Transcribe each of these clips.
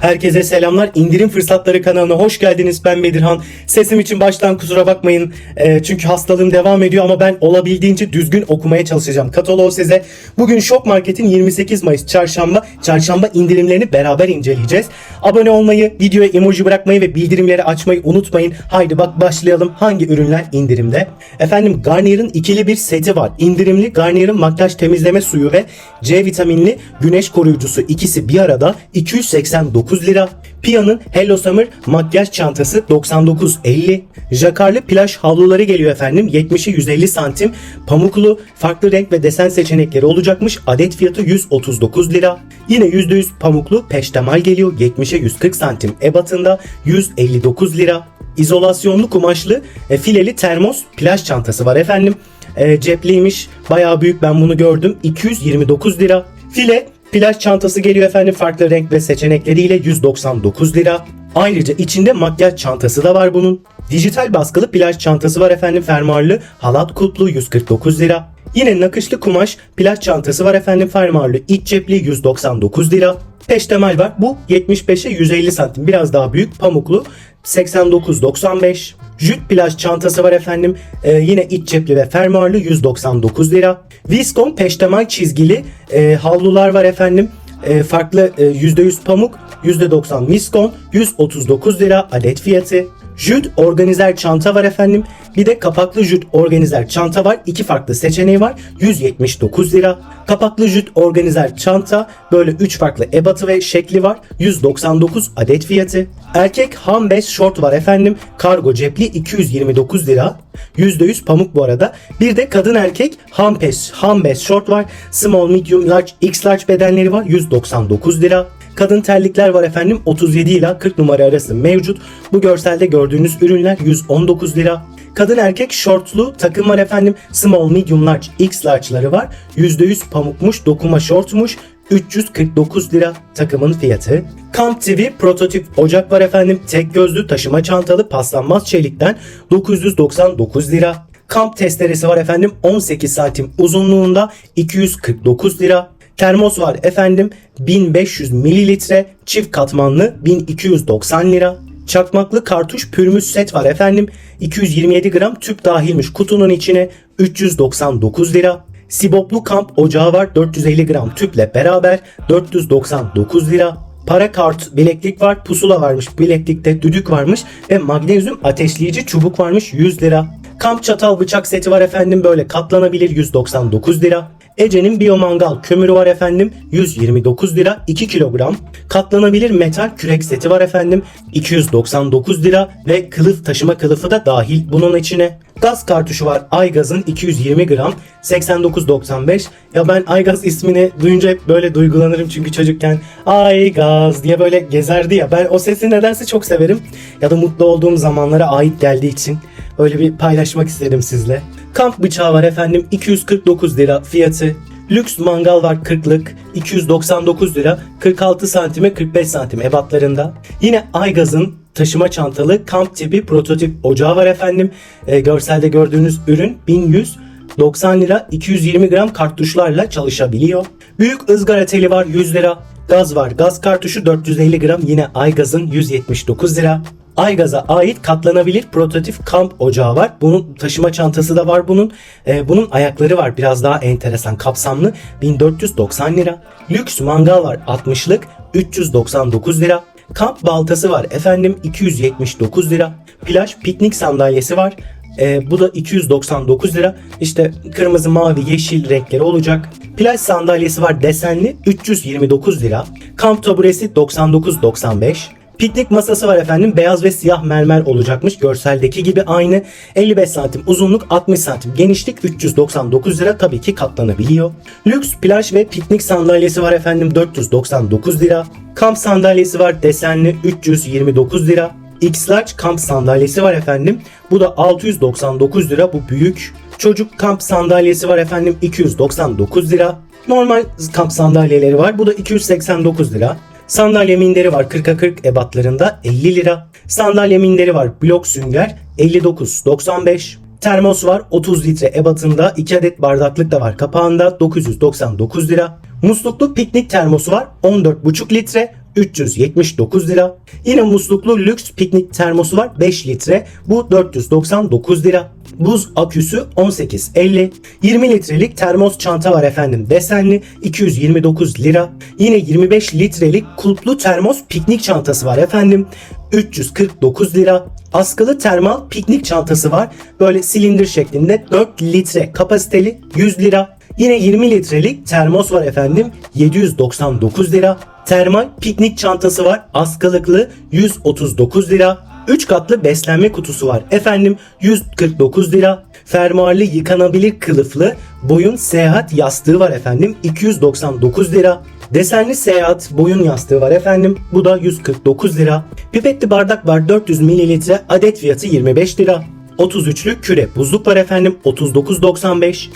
Herkese selamlar. İndirim Fırsatları kanalına hoş geldiniz. Ben Bedirhan. Sesim için baştan kusura bakmayın. Ee, çünkü hastalığım devam ediyor ama ben olabildiğince düzgün okumaya çalışacağım. Kataloğu size bugün Şok Market'in 28 Mayıs çarşamba çarşamba indirimlerini beraber inceleyeceğiz. Abone olmayı, videoya emoji bırakmayı ve bildirimleri açmayı unutmayın. Haydi bak başlayalım. Hangi ürünler indirimde? Efendim Garnier'ın ikili bir seti var. İndirimli Garnier'ın makyaj temizleme suyu ve C vitaminli güneş koruyucusu ikisi bir arada 289 lira. Pia'nın Hello Summer makyaj çantası 99.50. Jakarlı plaj havluları geliyor efendim. 70'i 150 santim. Pamuklu farklı renk ve desen seçenekleri olacakmış. Adet fiyatı 139 lira. Yine %100 pamuklu peştemal geliyor. 70'e 140 santim ebatında 159 lira. İzolasyonlu kumaşlı e, fileli termos plaj çantası var efendim. E, cepliymiş. Bayağı büyük ben bunu gördüm. 229 lira. File plaj çantası geliyor efendim farklı renk ve seçenekleriyle 199 lira. Ayrıca içinde makyaj çantası da var bunun. Dijital baskılı plaj çantası var efendim fermuarlı. Halat kutlu 149 lira. Yine nakışlı kumaş plaj çantası var efendim fermuarlı. iç cepli 199 lira. Peştemal var. Bu 75'e 150 santim. Biraz daha büyük. Pamuklu. 89.95. Jüt plaj çantası var efendim. Ee, yine iç cepli ve fermuarlı 199 lira. Viscom peştemal çizgili e, havlular var efendim. E, farklı e, %100 pamuk, %90 viskon, 139 lira adet fiyatı. Jüt organizer çanta var efendim. Bir de kapaklı jüt organizer çanta var. İki farklı seçeneği var. 179 lira. Kapaklı jüt organizer çanta böyle 3 farklı ebatı ve şekli var. 199 adet fiyatı. Erkek ham bez short var efendim. Kargo cepli 229 lira. %100 pamuk bu arada. Bir de kadın erkek ham bez, ham bez short var. Small, medium, large, x large bedenleri var. 199 lira. Kadın terlikler var efendim 37 ila 40 numara arası mevcut. Bu görselde gördüğünüz ürünler 119 lira. Kadın erkek şortlu takım var efendim. Small, medium, large, x large'ları var. %100 pamukmuş, dokuma şortmuş. 349 lira takımın fiyatı. Camp TV prototip ocak var efendim. Tek gözlü taşıma çantalı paslanmaz çelikten 999 lira. Kamp testeresi var efendim 18 santim uzunluğunda 249 lira. Termos var efendim 1500 mililitre çift katmanlı 1290 lira. Çakmaklı kartuş pürmüz set var efendim 227 gram tüp dahilmiş kutunun içine 399 lira. Siboplu kamp ocağı var 450 gram tüple beraber 499 lira. Para kart bileklik var pusula varmış bileklikte düdük varmış ve magnezyum ateşleyici çubuk varmış 100 lira. Kamp çatal bıçak seti var efendim böyle katlanabilir 199 lira. Ece'nin biyomangal kömürü var efendim 129 lira 2 kilogram. Katlanabilir metal kürek seti var efendim 299 lira ve kılıf taşıma kılıfı da dahil bunun içine. Gaz kartuşu var Aygaz'ın 220 gram 89.95 ya ben Aygaz ismini duyunca hep böyle duygulanırım çünkü çocukken Aygaz diye böyle gezerdi ya ben o sesi nedense çok severim ya da mutlu olduğum zamanlara ait geldiği için öyle bir paylaşmak istedim sizle. Kamp bıçağı var efendim 249 lira fiyatı. Lüks mangal var 40'lık 299 lira 46 santime 45 santim ebatlarında. Yine Aygaz'ın taşıma çantalı kamp tipi prototip ocağı var efendim. E, görselde gördüğünüz ürün 1100 90 lira 220 gram kartuşlarla çalışabiliyor. Büyük ızgara teli var 100 lira. Gaz var. Gaz kartuşu 450 gram yine Aygaz'ın 179 lira. Aygaz'a ait katlanabilir prototip kamp ocağı var. Bunun taşıma çantası da var bunun. Ee, bunun ayakları var biraz daha enteresan kapsamlı 1490 lira. Lüks mangal var 60'lık 399 lira. Kamp baltası var efendim 279 lira. Plaj piknik sandalyesi var. Ee, bu da 299 lira. İşte kırmızı, mavi, yeşil renkleri olacak. Plaj sandalyesi var desenli 329 lira. Kamp taburesi 99.95. Piknik masası var efendim. Beyaz ve siyah mermer olacakmış. Görseldeki gibi aynı. 55 santim uzunluk, 60 santim genişlik, 399 lira tabii ki katlanabiliyor. Lüks plaj ve piknik sandalyesi var efendim. 499 lira. Kamp sandalyesi var desenli 329 lira. X-Large kamp sandalyesi var efendim. Bu da 699 lira. Bu büyük. Çocuk kamp sandalyesi var efendim 299 lira. Normal kamp sandalyeleri var. Bu da 289 lira. Sandalye minderi var 40'a 40 ebatlarında 50 lira. Sandalye minderi var blok sünger 59.95. Termos var 30 litre ebatında 2 adet bardaklık da var kapağında 999 lira. Musluklu piknik termosu var 14,5 litre 379 lira. Yine musluklu lüks piknik termosu var 5 litre bu 499 lira. Buz aküsü 18.50. 20 litrelik termos çanta var efendim desenli 229 lira. Yine 25 litrelik kulplu termos piknik çantası var efendim 349 lira. Askılı termal piknik çantası var. Böyle silindir şeklinde 4 litre kapasiteli 100 lira. Yine 20 litrelik termos var efendim 799 lira. Termal piknik çantası var askılıklı 139 lira. 3 katlı beslenme kutusu var efendim 149 lira. Fermuarlı yıkanabilir kılıflı boyun seyahat yastığı var efendim 299 lira. Desenli seyahat boyun yastığı var efendim. Bu da 149 lira. Pipetli bardak var 400 mililitre. Adet fiyatı 25 lira. 33'lü küre buzluk var efendim 39.95.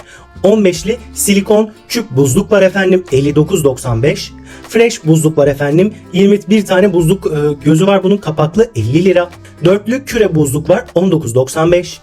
15'li silikon küp buzluk var efendim 59.95. Fresh buzluk var efendim 21 tane buzluk e, gözü var bunun kapaklı 50 lira. Dörtlü küre buzluk var 19.95.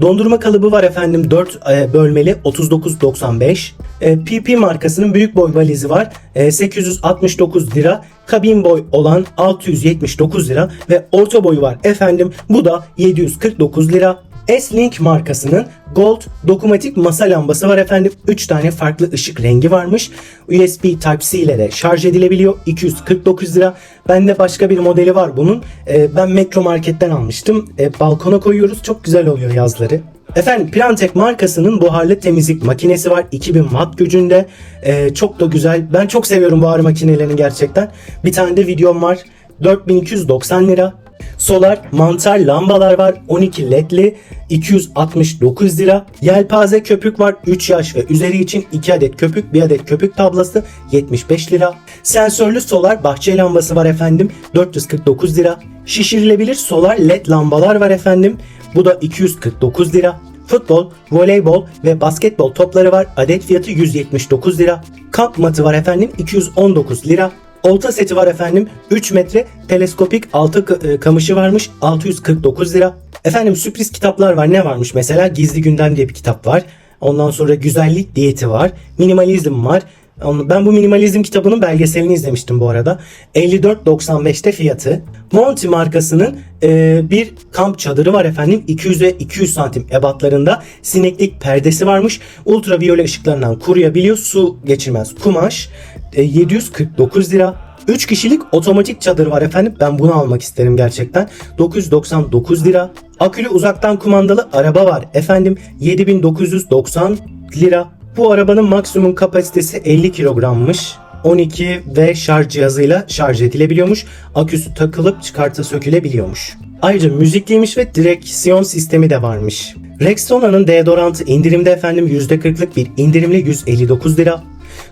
Dondurma kalıbı var efendim 4 e, bölmeli 39.95. E, PP markasının büyük boy valizi var e, 869 lira. Kabin boy olan 679 lira ve orta boyu var efendim bu da 749 lira. S-Link markasının Gold dokunmatik masa lambası var efendim. 3 tane farklı ışık rengi varmış. USB Type-C ile de şarj edilebiliyor. 249 lira. Bende başka bir modeli var bunun. Ee, ben Metro Market'ten almıştım. Ee, balkona koyuyoruz. Çok güzel oluyor yazları. Efendim Plantek markasının buharlı temizlik makinesi var. 2000 watt gücünde. Ee, çok da güzel. Ben çok seviyorum buhar makinelerini gerçekten. Bir tane de videom var. 4290 lira. Solar mantar lambalar var 12 ledli 269 lira. Yelpaze köpük var 3 yaş ve üzeri için 2 adet köpük 1 adet köpük tablası 75 lira. Sensörlü solar bahçe lambası var efendim 449 lira. Şişirilebilir solar led lambalar var efendim. Bu da 249 lira. Futbol, voleybol ve basketbol topları var. Adet fiyatı 179 lira. Kamp matı var efendim 219 lira. Olta seti var efendim. 3 metre teleskopik altı k- e, kamışı varmış. 649 lira. Efendim sürpriz kitaplar var. Ne varmış? Mesela Gizli Gündem diye bir kitap var. Ondan sonra güzellik diyeti var. Minimalizm var. Ben bu minimalizm kitabının belgeselini izlemiştim bu arada. 54.95'te fiyatı. Monty markasının e, bir kamp çadırı var efendim. 200 ve 200 santim ebatlarında sineklik perdesi varmış. Ultraviyole ışıklarından koruyabiliyor. Su geçirmez kumaş. E, 749 lira. 3 kişilik otomatik çadır var efendim. Ben bunu almak isterim gerçekten. 999 lira. Akülü uzaktan kumandalı araba var efendim. 7990 lira. Bu arabanın maksimum kapasitesi 50 kilogrammış. 12 ve şarj cihazıyla şarj edilebiliyormuş. Aküsü takılıp çıkarta sökülebiliyormuş. Ayrıca müzikliymiş ve direksiyon sistemi de varmış. Rexona'nın deodorantı indirimde efendim %40'lık bir indirimle 159 lira.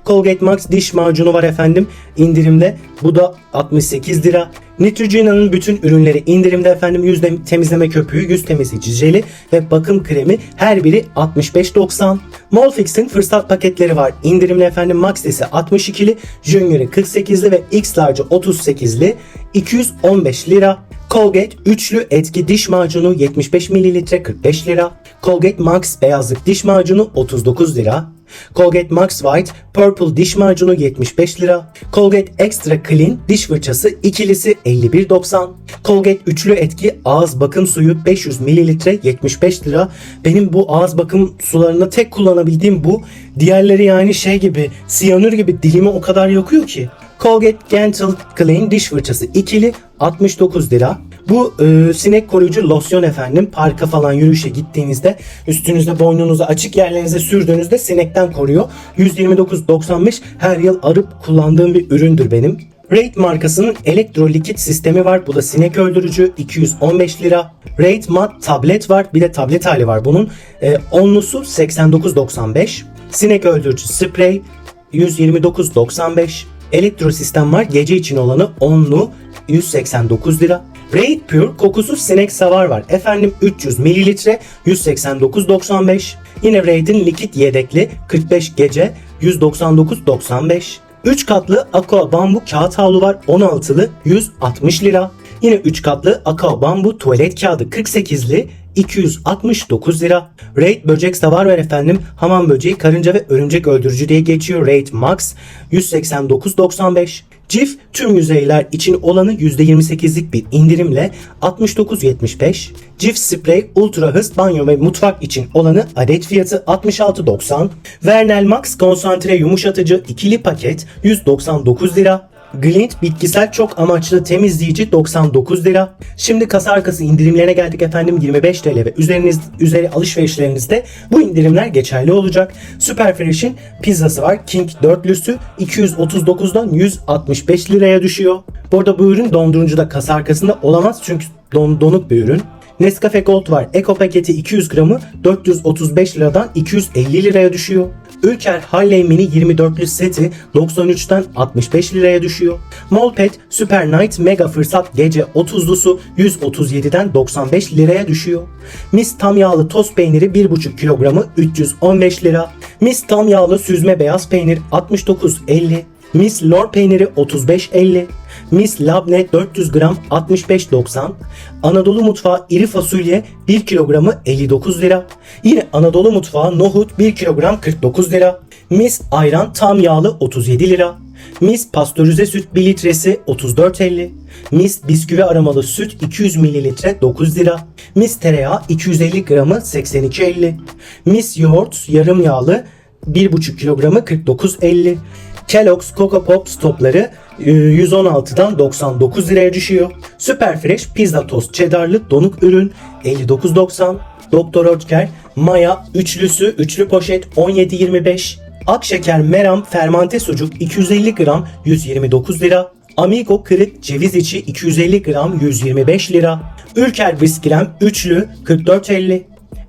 Colgate Max diş macunu var efendim indirimde. Bu da 68 lira. Neutrogena'nın bütün ürünleri indirimde efendim. Yüz temizleme köpüğü, yüz temizleyici jeli ve bakım kremi her biri 65.90. Molfix'in fırsat paketleri var. İndirimli efendim Max'lisi 62'li, Junior'ı 48'li ve X Large'ı 38'li 215 lira. Colgate üçlü etki diş macunu 75 ml 45 lira. Colgate Max beyazlık diş macunu 39 lira. Colgate Max White Purple diş macunu 75 lira. Colgate Extra Clean diş fırçası ikilisi 51.90. Colgate üçlü etki ağız bakım suyu 500 ml 75 lira. Benim bu ağız bakım sularında tek kullanabildiğim bu. Diğerleri yani şey gibi siyanür gibi dilimi o kadar yakıyor ki. Colgate Gentle Clean diş fırçası ikili 69 lira. Bu e, sinek koruyucu losyon efendim. Parka falan yürüyüşe gittiğinizde üstünüzde boynunuza açık yerlerinize sürdüğünüzde sinekten koruyor. 129.95 her yıl arıp kullandığım bir üründür benim. Raid markasının elektrolikit sistemi var. Bu da sinek öldürücü 215 lira. Raid mat tablet var. Bir de tablet hali var bunun. E, onlusu 89.95. Sinek öldürücü sprey 129.95. Elektro sistem var. Gece için olanı onlu 189 lira. Raid Pure kokusuz sinek savar var. Efendim 300 mililitre 189.95. Yine Raid'in likit yedekli 45 gece 199.95. 3 katlı Aqua bambu kağıt havlu var 16'lı 160 lira. Yine 3 katlı Aqua bambu tuvalet kağıdı 48'li 269 lira. Raid böcek savar ver efendim. Hamam böceği, karınca ve örümcek öldürücü diye geçiyor. Raid Max 189.95. Cif tüm yüzeyler için olanı %28'lik bir indirimle 69.75. Cif sprey ultra hız banyo ve mutfak için olanı adet fiyatı 66.90. Vernel Max konsantre yumuşatıcı ikili paket 199 lira. Glint bitkisel çok amaçlı temizleyici 99 lira. Şimdi kasa arkası indirimlerine geldik efendim 25 TL ve üzeriniz üzeri alışverişlerinizde bu indirimler geçerli olacak. Super Fresh'in pizzası var. King dörtlüsü 239'dan 165 liraya düşüyor. Bu arada bu ürün dondurucuda kasa arkasında olamaz çünkü don, donuk bir ürün. Nescafe Gold var. Eko paketi 200 gramı 435 liradan 250 liraya düşüyor. Ülker Harley Mini 24'lü seti 93'ten 65 liraya düşüyor. Molpet Super Night Mega Fırsat Gece 30'lusu 137'den 95 liraya düşüyor. Mis tam yağlı toz peyniri 1,5 kilogramı 315 lira. Mis tam yağlı süzme beyaz peynir 69.50. Miss Lor peyniri 35.50. Miss Labne 400 gram 65.90. Anadolu mutfağı iri fasulye 1 kilogramı 59 lira. Yine Anadolu mutfağı nohut 1 kilogram 49 lira. Miss ayran tam yağlı 37 lira. Miss pastörize süt 1 litresi 34.50. Miss bisküvi aromalı süt 200 mililitre 9 lira. Miss tereyağı 250 gramı 82.50. Miss yoğurt yarım yağlı 1,5 kilogramı 49.50. Kellogg's Coco Pops topları e, 116'dan 99 liraya düşüyor. Super Fresh pizza tost cheddarlı donuk ürün 59.90. Doktor Oetker Maya üçlüsü üçlü poşet 17.25. Akşeker Meram fermante sucuk 250 gram 129 lira. Amigo kırık ceviz içi 250 gram 125 lira. Ülker Biskrem üçlü 44.50.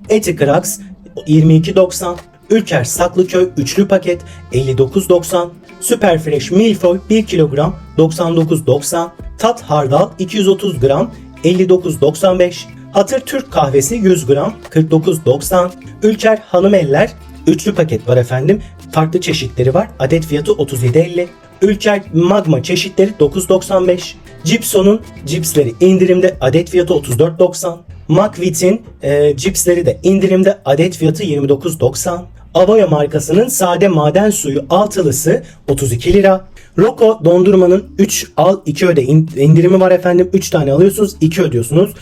Eti Krax 22.90. Ülker Saklıköy üçlü paket 59.90. Süper Fresh Milfoy 1 kilogram 99.90. Tat Hardal 230 gram 59.95. Hatır Türk kahvesi 100 gram 49.90. Ülker Hanım Eller üçlü paket var efendim. Farklı çeşitleri var. Adet fiyatı 37.50. Ülker Magma çeşitleri 9.95. Gibson'un cipsleri indirimde adet fiyatı 34.90. McVitie'in e, cipsleri de indirimde adet fiyatı 29.90. Avoya markasının sade maden suyu altılısı 32 lira. Roko dondurmanın 3 al 2 öde in- indirimi var efendim. 3 tane alıyorsunuz 2 ödüyorsunuz.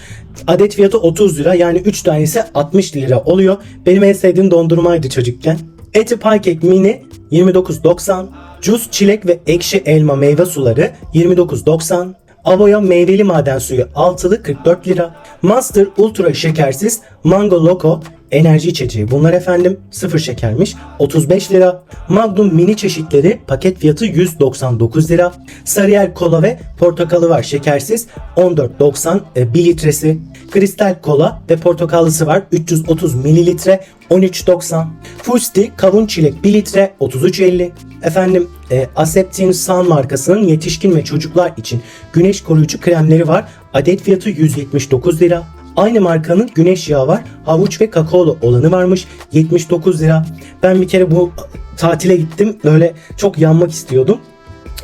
Adet fiyatı 30 lira yani 3 tanesi 60 lira oluyor. Benim en sevdiğim dondurmaydı çocukken. Eti Pancake Mini 29.90. Cus çilek ve ekşi elma meyve suları 29.90. Avoya meyveli maden suyu altılı 44 lira. Master Ultra şekersiz Mango Loco enerji içeceği bunlar efendim sıfır şekermiş 35 lira. Magnum mini çeşitleri paket fiyatı 199 lira. Sarıyer kola ve portakalı var şekersiz 14.90 e, 1 litresi. Kristal kola ve portakallısı var 330 mililitre 13.90. Fusti kavun çilek 1 litre 33.50. Efendim e, Aseptin Sun markasının yetişkin ve çocuklar için güneş koruyucu kremleri var. Adet fiyatı 179 lira. Aynı markanın güneş yağı var. Havuç ve kakaolu olanı varmış. 79 lira. Ben bir kere bu tatile gittim. Böyle çok yanmak istiyordum.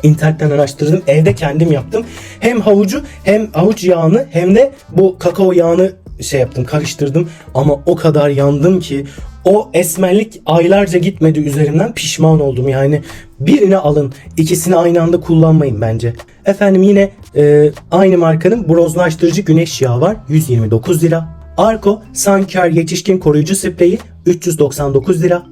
İnternetten araştırdım. Evde kendim yaptım. Hem havucu hem havuç yağını hem de bu kakao yağını şey yaptım karıştırdım. Ama o kadar yandım ki o esmerlik aylarca gitmedi üzerimden pişman oldum yani. Birini alın ikisini aynı anda kullanmayın bence. Efendim yine e, aynı markanın bronzlaştırıcı güneş yağı var 129 lira. Arko Suncare yetişkin koruyucu spreyi 399 lira.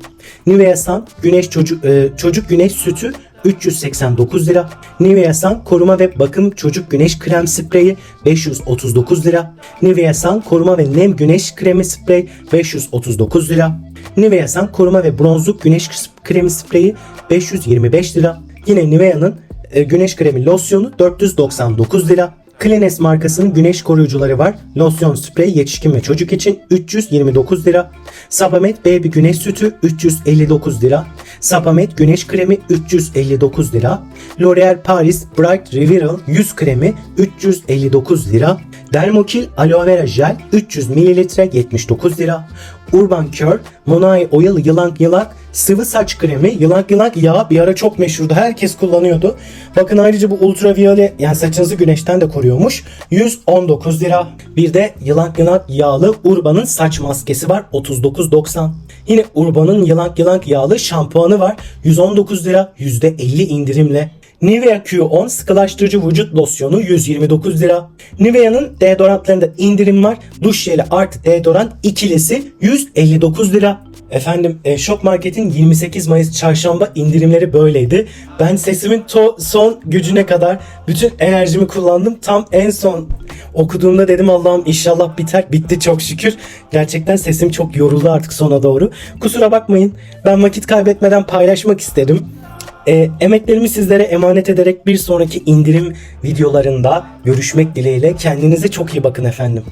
Nivea Sun güneş çocuk e, çocuk güneş sütü 389 lira. Nivea Sun koruma ve bakım çocuk güneş krem spreyi 539 lira. Nivea Sun koruma ve nem güneş kremi sprey 539 lira. Nivea Sun koruma ve bronzluk güneş kremi spreyi 525 lira. Yine Nivea'nın güneş kremi losyonu 499 lira. Kleenex markasının güneş koruyucuları var. Losyon sprey yetişkin ve çocuk için 329 lira. Sapamet Baby güneş sütü 359 lira. Sapamet güneş kremi 359 lira. L'Oreal Paris Bright Revival yüz kremi 359 lira. Dermokil Aloe Vera Jel 300 ml 79 lira. Urban Cure Monai Oil Yılan Yılak sıvı saç kremi yılan yılak yağı bir ara çok meşhurdu. Herkes kullanıyordu. Bakın ayrıca bu ultraviyole yani saçınızı güneşten de koruyormuş. 119 lira. Bir de yılan yılak yağlı Urban'ın saç maskesi var 39.90. Yine Urban'ın yılan yılan yağlı şampuanı var 119 lira %50 indirimle. Nivea Q10 sıkılaştırıcı vücut losyonu 129 lira. Nivea'nın deodorantlarında indirim var. Duş jeli artı deodorant ikilisi 159 lira. Efendim e, Şok Market'in 28 Mayıs çarşamba indirimleri böyleydi. Ben sesimin to- son gücüne kadar bütün enerjimi kullandım. Tam en son okuduğumda dedim Allah'ım inşallah biter. Bitti çok şükür. Gerçekten sesim çok yoruldu artık sona doğru. Kusura bakmayın. Ben vakit kaybetmeden paylaşmak istedim. E, emeklerimi sizlere emanet ederek bir sonraki indirim videolarında görüşmek dileğiyle. Kendinize çok iyi bakın efendim.